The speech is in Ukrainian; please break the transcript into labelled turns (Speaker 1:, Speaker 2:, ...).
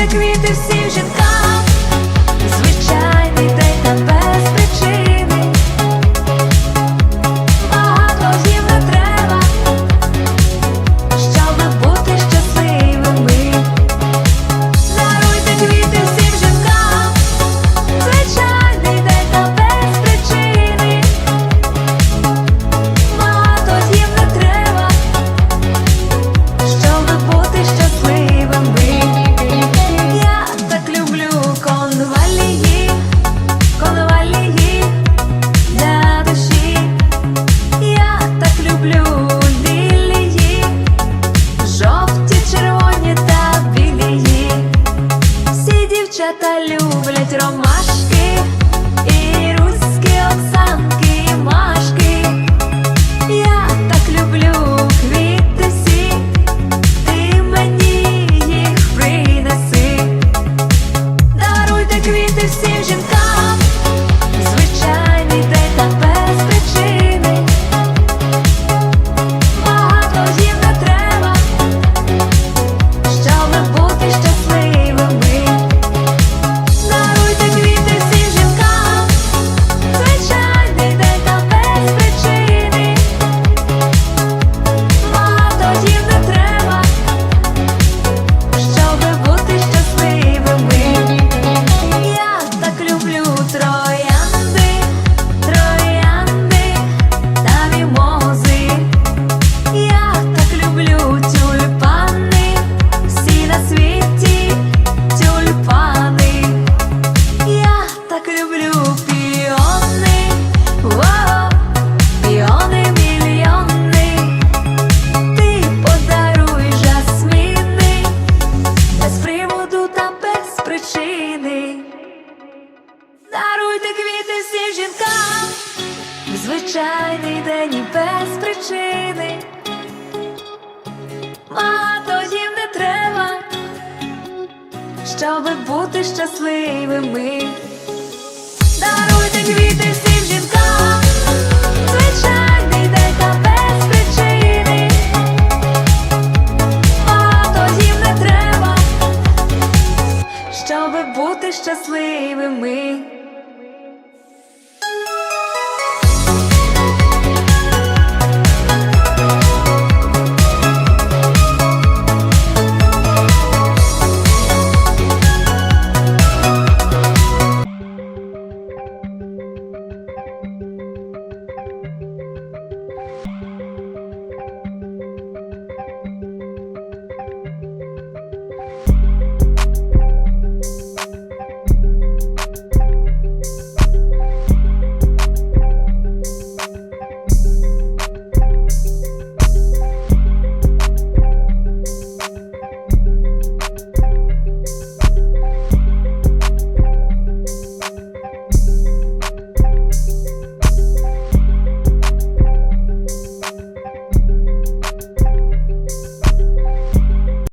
Speaker 1: i the greatest engine люблять ромашки. причини, даруйте квіти всім жінкам, звичайний день і без причини. Багато їм не треба, щоб бути щасливими. Даруйте квіти всім щасливими.